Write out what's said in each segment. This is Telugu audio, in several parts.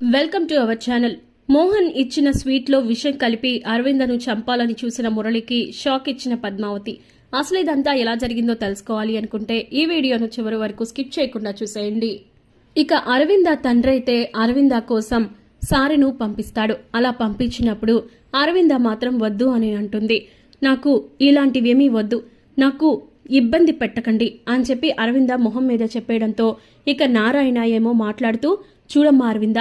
Welcome to our channel. Mohan ఇచ్చిన స్వీట్లో విషం కలిపి అరవిందను చంపాలని చూసిన మురళికి షాక్ ఇచ్చిన పద్మావతి. అసలు ఇదంతా ఎలా జరిగిందో తెలుసుకోవాలి అనుకుంటే ఈ వీడియోను చివరి వరకు స్కిప్ చేయకుండా చూసేయండి. ఇక అరవింద తండ్రి అయితే అరవింద కోసం సారిను పంపిస్తాడు. అలా పంపించినప్పుడు అరవింద మాత్రం వద్దు అని అంటుంది. నాకు ఇలాంటివేమీ వద్దు. నాకు ఇబ్బంది పెట్టకండి అని చెప్పి అరవింద మొహం మీద చెప్పేయడంతో ఇక నారాయణ ఏమో మాట్లాడుతూ చూడమ్మా అరవింద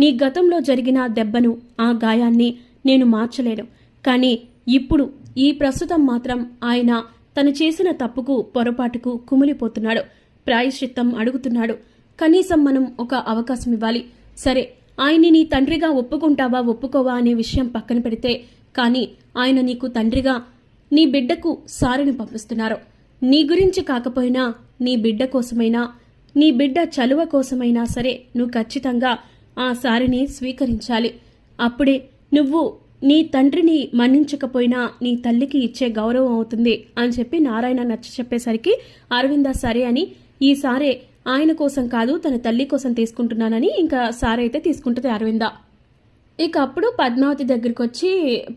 నీ గతంలో జరిగిన దెబ్బను ఆ గాయాన్ని నేను మార్చలేను. కానీ ఇప్పుడు ఈ ప్రస్తుతం మాత్రం ఆయన తను చేసిన తప్పుకు పొరపాటుకు కుమిలిపోతున్నాడు. ప్రాయశ్చిత్తం అడుగుతున్నాడు. కనీసం మనం ఒక అవకాశం ఇవ్వాలి. సరే ఆయన్ని నీ తండ్రిగా ఒప్పుకుంటావా ఒప్పుకోవా అనే విషయం పక్కన పెడితే కానీ ఆయన నీకు తండ్రిగా నీ బిడ్డకు సారిని పంపిస్తున్నారు. నీ గురించి కాకపోయినా నీ బిడ్డ కోసమైనా నీ బిడ్డ చలువ కోసమైనా సరే నువ్వు ఖచ్చితంగా ఆ సారిని స్వీకరించాలి. అప్పుడే నువ్వు నీ తండ్రిని మన్నించకపోయినా నీ తల్లికి ఇచ్చే గౌరవం అవుతుంది అని చెప్పి నారాయణ నచ్చ చెప్పేసరికి అరవింద సరే అని ఈ సారే ఆయన కోసం కాదు తన తల్లి కోసం తీసుకుంటున్నానని ఇంకా సారే అయితే తీసుకుంటుంది అరవింద. ఇక అప్పుడు పద్మావతి దగ్గరికి వచ్చి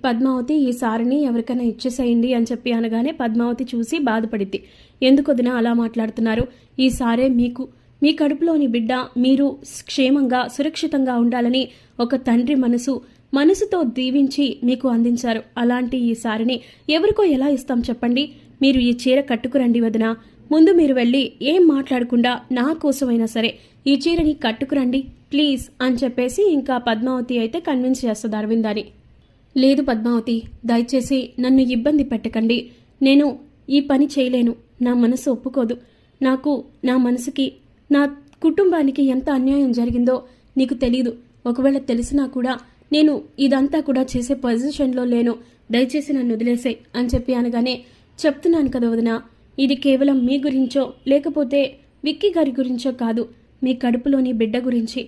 పద్మావతి ఈ సారిని ఎవరికైనా ఇచ్చేసేయండి అని చెప్పి అనగానే పద్మావతి చూసి బాధపడిద్ది ఎందుకు వదిన అలా మాట్లాడుతున్నారు? ఈ సారే మీకు మీ కడుపులోని బిడ్డ మీరు క్షేమంగా సురక్షితంగా ఉండాలని ఒక తండ్రి మనసు మనసుతో దీవించి మీకు అందించారు. అలాంటి ఈ సారిని ఎవరికో ఎలా ఇస్తాం చెప్పండి? మీరు ఈ చీర కట్టుకురండి వదిన. ముందు మీరు వెళ్ళి ఏం మాట్లాడకుండా నా కోసమైనా సరే ఈ చీరని కట్టుకురండి ప్లీజ్ అని చెప్పేసి ఇంకా పద్మావతి అయితే కన్విన్స్ చేస్తుంది అరవిందాని. లేదు పద్మావతి దయచేసి నన్ను ఇబ్బంది పెట్టకండి. నేను ఈ పని చేయలేను. నా మనసు ఒప్పుకోదు. నాకు నా మనసుకి నా కుటుంబానికి ఎంత అన్యాయం జరిగిందో నీకు తెలీదు. ఒకవేళ తెలిసినా కూడా నేను ఇదంతా కూడా చేసే పొజిషన్లో లేను. దయచేసి నన్ను వదిలేసే అని చెప్పి అనగానే చెప్తున్నాను కదా వదిన ఇది కేవలం మీ గురించో లేకపోతే విక్కీ గారి గురించో కాదు మీ కడుపులోని బిడ్డ గురించి.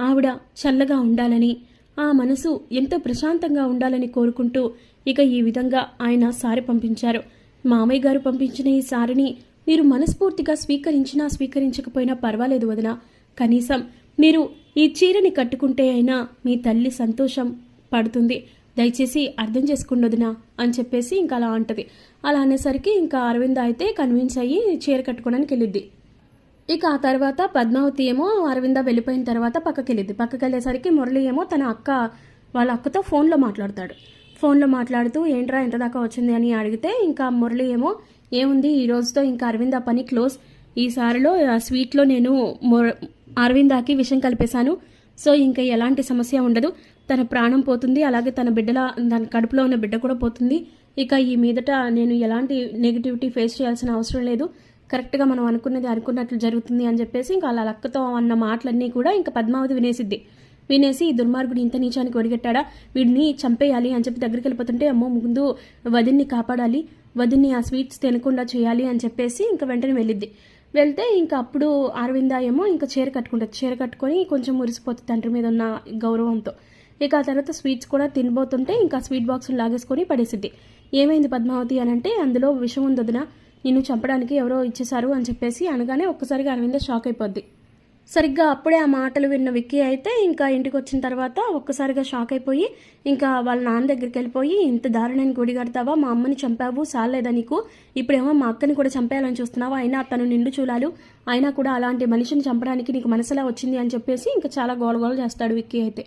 ఆవిడ చల్లగా ఉండాలని ఆ మనసు ఎంతో ప్రశాంతంగా ఉండాలని కోరుకుంటూ ఇక ఈ విధంగా ఆయన సారి పంపించారు. మామయ్య గారు పంపించిన ఈ సారిని మీరు మనస్ఫూర్తిగా స్వీకరించినా స్వీకరించకపోయినా పర్వాలేదు వదిన. కనీసం మీరు ఈ చీరని కట్టుకుంటే అయినా మీ తల్లి సంతోషం పడుతుంది. దయచేసి అర్థం చేసుకుండదునా అని చెప్పేసి ఇంకా అలా అంటది. అలా అనేసరికి ఇంకా అరవింద అయితే కన్విన్స్ అయ్యి చీర కట్టుకోవడానికి వెళ్ళిద్ది. ఇక ఆ తర్వాత పద్మావతి ఏమో అరవింద వెళ్ళిపోయిన తర్వాత పక్కకి వెళ్ళిద్ది పక్కకి వెళ్ళేసరికి మురళి ఏమో తన అక్క వాళ్ళ అక్కతో ఫోన్లో మాట్లాడతాడు. ఫోన్లో మాట్లాడుతూ ఏంట్రా ఎంత దాకా వచ్చింది? అని అడిగితే ఇంకా మురళి ఏమో ఏముంది? ఈ రోజుతో ఇంకా అరవింద పని క్లోజ్. ఈసారిలో స్వీట్లో నేను అరవిందాకి విషం కలిపేశాను. సో ఇంకా ఎలాంటి సమస్య ఉండదు. తన ప్రాణం పోతుంది. అలాగే తన బిడ్డల తన కడుపులో ఉన్న బిడ్డ కూడా పోతుంది. ఇక ఈ మీదట నేను ఎలాంటి నెగిటివిటీ ఫేస్ చేయాల్సిన అవసరం లేదు. కరెక్ట్గా మనం అనుకున్నది అనుకున్నట్లు జరుగుతుంది అని చెప్పేసి ఇంకా వాళ్ళ అక్కతో అన్న మాటలన్నీ కూడా ఇంకా పద్మావతి వినేసిద్ది. వినేసి ఈ దుర్మార్గుడు ఇంత నీచానికి ఒడిగట్టాడా? వీడిని చంపేయాలి అని చెప్పి దగ్గరికి వెళ్ళిపోతుంటే అమ్మో ముందు వదిన్ని కాపాడాలి వదిన్ని ఆ స్వీట్స్ తినకుండా చేయాలి అని చెప్పేసి ఇంకా వెంటనే వెళ్ళిద్ది. వెళ్తే ఇంకా అప్పుడు అరవింద ఏమో ఇంకా చీర కట్టుకుంటుంది. చీర కట్టుకొని కొంచెం మురిసిపోతుంది తండ్రి మీద ఉన్న గౌరవంతో. ఇక ఆ తర్వాత స్వీట్స్ కూడా తినబోతుంటే ఇంకా స్వీట్ బాక్స్ని లాగేసుకొని పడేసిద్ది. ఏమైంది పద్మావతి అని అంటే అందులో విషం ఉంది నిన్ను చంపడానికి ఎవరో ఇచ్చేశారు అని చెప్పేసి అనగానే ఒక్కసారిగా అరవింద షాక్ అయిపోద్ది. సరిగ్గా అప్పుడే ఆ మాటలు విన్న విక్కీ అయితే ఇంకా ఇంటికి వచ్చిన తర్వాత ఒక్కసారిగా షాక్ అయిపోయి ఇంకా వాళ్ళ నాన్న దగ్గరికి వెళ్ళిపోయి ఇంత దారుణాన్ని గుడిగడతావా మా అమ్మని చంపావు సాలేదా నీకు? ఇప్పుడేమో మా అక్కని కూడా చంపేయాలని చూస్తున్నావా? అయినా తను నిండు చూలాలు. అయినా కూడా అలాంటి మనిషిని చంపడానికి నీకు మనసులా వచ్చింది అని చెప్పేసి ఇంకా చాలా గోలగోల చేస్తాడు విక్కీ అయితే.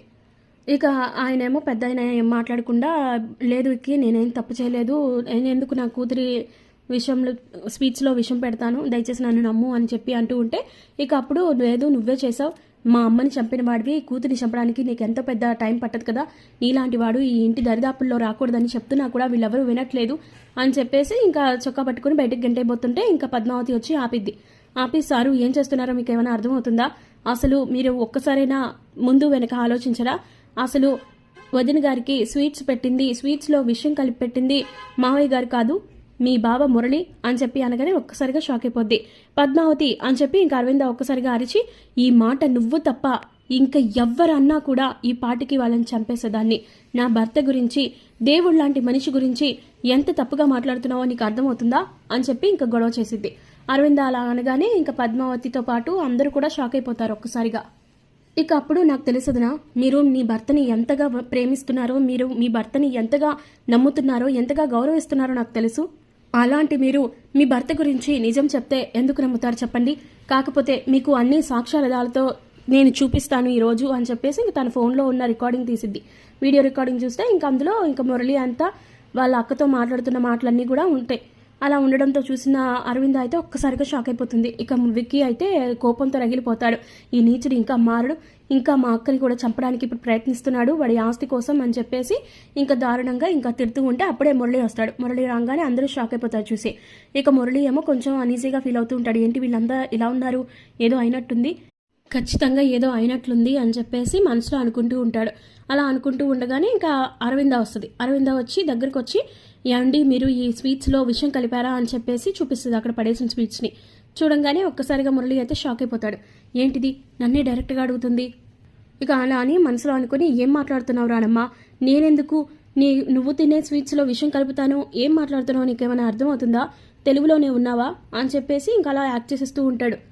ఇక ఆయనేమో పెద్ద ఆయన ఏం మాట్లాడకుండా లేదు విక్కీ నేనేం తప్పు చేయలేదు. నేను ఎందుకు నా కూతురి విషయంలో స్వీట్స్లో విషం పెడతాను. దయచేసి నన్ను నమ్ము అని చెప్పి అంటూ ఉంటే ఇక అప్పుడు లేదు నువ్వే చేసావు. మా అమ్మని చంపిన వాడివి కూతురిని చంపడానికి నీకు ఎంతో పెద్ద టైం పట్టదు కదా. నీలాంటి వాడు ఈ ఇంటి దరిదాపుల్లో రాకూడదని చెప్తున్నా కూడా వీళ్ళెవరూ వినట్లేదు అని చెప్పేసి ఇంకా చొక్కా పట్టుకుని బయటకు గంటైపోతుంటే ఇంకా పద్మావతి వచ్చి ఆపిద్ది. ఆపి సారు ఏం చేస్తున్నారో మీకు ఏమైనా అర్థమవుతుందా? అసలు మీరు ఒక్కసారైనా ముందు వెనక ఆలోచించరా? అసలు వదిన గారికి స్వీట్స్ పెట్టింది స్వీట్స్లో విషయం కలిపి పెట్టింది మావయ్య గారు కాదు మీ బావ మురళి అని చెప్పి అనగానే ఒక్కసారిగా షాక్ అయిపోద్ది. పద్మావతి అని చెప్పి ఇంకా అరవింద ఒక్కసారిగా అరిచి ఈ మాట నువ్వు తప్ప ఇంకా ఎవ్వరన్నా కూడా ఈ పాటికి వాళ్ళని చంపేసేదాన్ని. నా భర్త గురించి దేవుడు లాంటి మనిషి గురించి ఎంత తప్పుగా మాట్లాడుతున్నావో నీకు అర్థమవుతుందా? అని చెప్పి ఇంకా గొడవ చేసింది అరవింద అలా అనగానే ఇంకా పద్మావతితో పాటు అందరూ కూడా షాక్ అయిపోతారు ఒక్కసారిగా. ఇక అప్పుడు నాకు తెలుసుదనా మీరు మీ భర్తని ఎంతగా ప్రేమిస్తున్నారో మీరు మీ భర్తని ఎంతగా నమ్ముతున్నారో ఎంతగా గౌరవిస్తున్నారో నాకు తెలుసు. అలాంటి మీరు మీ భర్త గురించి నిజం చెప్తే ఎందుకు నమ్ముతారు చెప్పండి. కాకపోతే మీకు అన్ని సాక్ష్యాలతో నేను చూపిస్తాను ఈరోజు అని చెప్పేసి ఇంక తన ఫోన్లో ఉన్న రికార్డింగ్ తీసిద్ది. వీడియో రికార్డింగ్ చూస్తే ఇంక అందులో ఇంకా మురళి అంతా వాళ్ళ అక్కతో మాట్లాడుతున్న మాటలన్నీ కూడా ఉంటాయి. అలా ఉండడంతో చూసిన అరవింద్ అయితే ఒక్కసారిగా షాక్ అయిపోతుంది. ఇక విక్కీ అయితే కోపంతో రగిలిపోతాడు. ఈ నీచుడు ఇంకా మారడు. ఇంకా మా అక్కని కూడా చంపడానికి ఇప్పుడు ప్రయత్నిస్తున్నాడు. వాడి ఆస్తి కోసం అని చెప్పేసి ఇంకా దారుణంగా ఇంకా తిడుతూ ఉంటే అప్పుడే మురళి వస్తాడు. మురళి రాగానే అందరూ షాక్ అయిపోతారు చూసి. ఇక మురళి ఏమో కొంచెం అనీజీగా ఫీల్ అవుతూ ఉంటాడు. ఏంటి వీళ్ళందరూ ఇలా ఉన్నారు? ఏదో అయినట్టుంది. ఖచ్చితంగా ఏదో అయినట్లుంది అని చెప్పేసి మనసులో అనుకుంటూ ఉంటాడు. అలా అనుకుంటూ ఉండగానే ఇంకా అరవింద వస్తుంది. అరవింద వచ్చి దగ్గరికి వచ్చి ఏమండి మీరు ఈ స్వీట్స్లో విషయం కలిపారా? అని చెప్పేసి చూపిస్తుంది. అక్కడ పడేసిన స్వీట్స్ని. చూడంగానే ఒక్కసారిగా మురళి అయితే షాక్ అయిపోతాడు. ఏంటిది? నన్నే డైరెక్ట్గా అడుగుతుంది? ఇక అలా అని మనసులో అనుకుని ఏం మాట్లాడుతున్నావు రానమ్మా? నేనెందుకు? నీ నువ్వు తినే స్వీట్స్లో విషయం కలుపుతాను. ఏం మాట్లాడుతున్నావు? నీకేమైనా అర్థమవుతుందా? తెలుగులోనే ఉన్నావా? అని చెప్పేసి ఇంకా అలా యాక్ట్ చేసేస్తూ ఉంటాడు.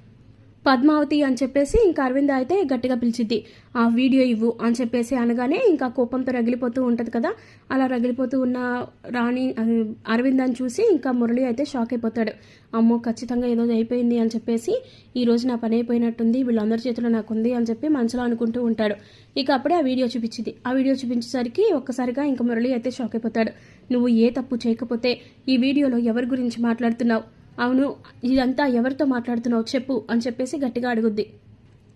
పద్మావతి అని చెప్పేసి ఇంకా అరవింద అయితే గట్టిగా పిలిచిద్ది ఆ వీడియో ఇవ్వు అని చెప్పేసి అనగానే ఇంకా కోపంతో రగిలిపోతూ ఉంటుంది కదా. అలా రగిలిపోతూ ఉన్న రాణి అరవింద్ అని చూసి ఇంకా మురళి అయితే షాక్ అయిపోతాడు. అమ్మో ఖచ్చితంగా ఏదో అయిపోయింది అని చెప్పేసి ఈ రోజు నా పని అయిపోయినట్టుంది వీళ్ళందరి చేతిలో నాకు ఉంది అని చెప్పి మనసులో అనుకుంటూ ఉంటాడు. ఇక అప్పుడే ఆ వీడియో చూపించింది ఆ వీడియో చూపించేసరికి ఒక్కసారిగా ఇంకా మురళి అయితే షాక్ అయిపోతాడు. నువ్వు ఏ తప్పు చేయకపోతే ఈ వీడియోలో ఎవరి గురించి మాట్లాడుతున్నావు? అవును ఇదంతా ఎవరితో మాట్లాడుతున్నావు చెప్పు అని చెప్పేసి గట్టిగా అడుగుద్ది.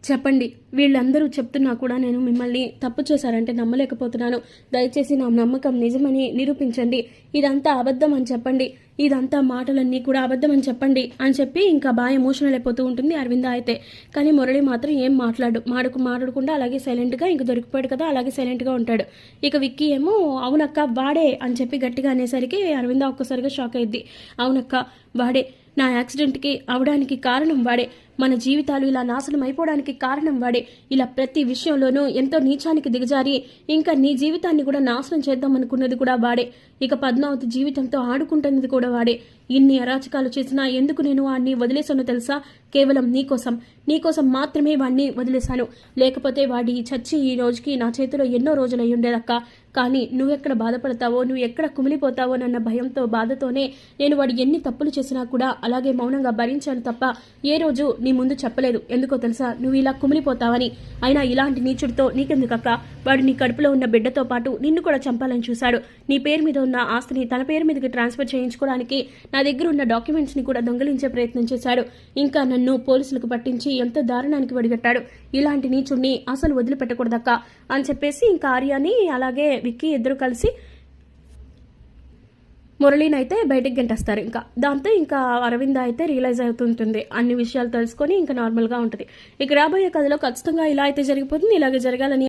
చెప్పండి. వీళ్ళందరూ చెప్తున్నా కూడా నేను మిమ్మల్ని తప్పు చేశారంటే నమ్మలేకపోతున్నాను. దయచేసి నా నమ్మకం నిజమని నిరూపించండి. ఇదంతా అబద్ధం అని చెప్పండి. ఇదంతా మాటలన్నీ కూడా అబద్ధం అని చెప్పండి అని చెప్పి ఇంకా బాగా ఎమోషనల్ అయిపోతూ ఉంటుంది అరవింద అయితే. కానీ మురళి మాత్రం ఏం మాట్లాడు? మాడుకు మాట్లాడకుండా అలాగే సైలెంట్గా ఇంక దొరికిపోయాడు కదా అలాగే సైలెంట్గా ఉంటాడు. ఇక విక్కీ ఏమో అవునక్క వాడే అని చెప్పి గట్టిగా అనేసరికి అరవింద ఒక్కసారిగా షాక్ అయింది అవునక్క వాడే. నా యాక్సిడెంట్కి అవడానికి కారణం వాడే. మన జీవితాలు ఇలా నాశనం అయిపోవడానికి కారణం వాడే ఇలా ప్రతి విషయంలోనూ ఎంతో నీచానికి దిగజారి ఇంకా నీ జీవితాన్ని కూడా నాశనం చేద్దాం అనుకున్నది కూడా వాడే. ఇక పద్మావతి జీవితంతో ఆడుకుంటున్నది కూడా వాడే. ఇన్ని అరాచకాలు చేసినా ఎందుకు నేను వాడిని వదిలేశానో తెలుసా? కేవలం నీకోసం నీకోసం మాత్రమే వాడిని వదిలేశాను. లేకపోతే వాడి చచ్చి ఈ రోజుకి నా చేతిలో ఎన్నో రోజులు అయి ఉండేదక్క కానీ నువ్వెక్కడ బాధపడతావో నువ్వు ఎక్కడ కుమిలిపోతావో నన్న భయంతో బాధతోనే నేను వాడు ఎన్ని తప్పులు చేసినా కూడా అలాగే మౌనంగా భరించాను తప్ప ఏ రోజు నీ ముందు చెప్పలేదు. ఎందుకో తెలుసా? నువ్వు ఇలా కుమిలిపోతావని. అయినా ఇలాంటి నీచుడితో నీకెందుకక్క వాడు నీ కడుపులో ఉన్న బిడ్డతో పాటు నిన్ను కూడా చంపాలని చూశాడు. నీ పేరు మీద ఉన్న ఆస్తిని తన పేరు మీదకి ట్రాన్స్ఫర్ చేయించుకోవడానికి నా దగ్గర ఉన్న డాక్యుమెంట్స్ని కూడా దొంగిలించే ప్రయత్నం చేశాడు. ఇంకా నన్ను పోలీసులకు పట్టించి ఎంతో దారుణానికి వడిగట్టాడు. ఇలాంటి నీచుడిని అసలు వదిలిపెట్టకూడదక్క అని చెప్పేసి ఇంకా ఆర్యాని అలాగే విక్కీ ఇద్దరు కలిసి మురళీని అయితే బయటికి గంటేస్తారు. ఇంకా దాంతో ఇంకా అరవింద అయితే రియలైజ్ అవుతుంటుంది. అన్ని విషయాలు తెలుసుకొని ఇంకా నార్మల్గా ఉంటుంది. ఇక రాబోయే కథలో ఖచ్చితంగా ఇలా అయితే జరిగిపోతుంది ఇలాగే జరగాలని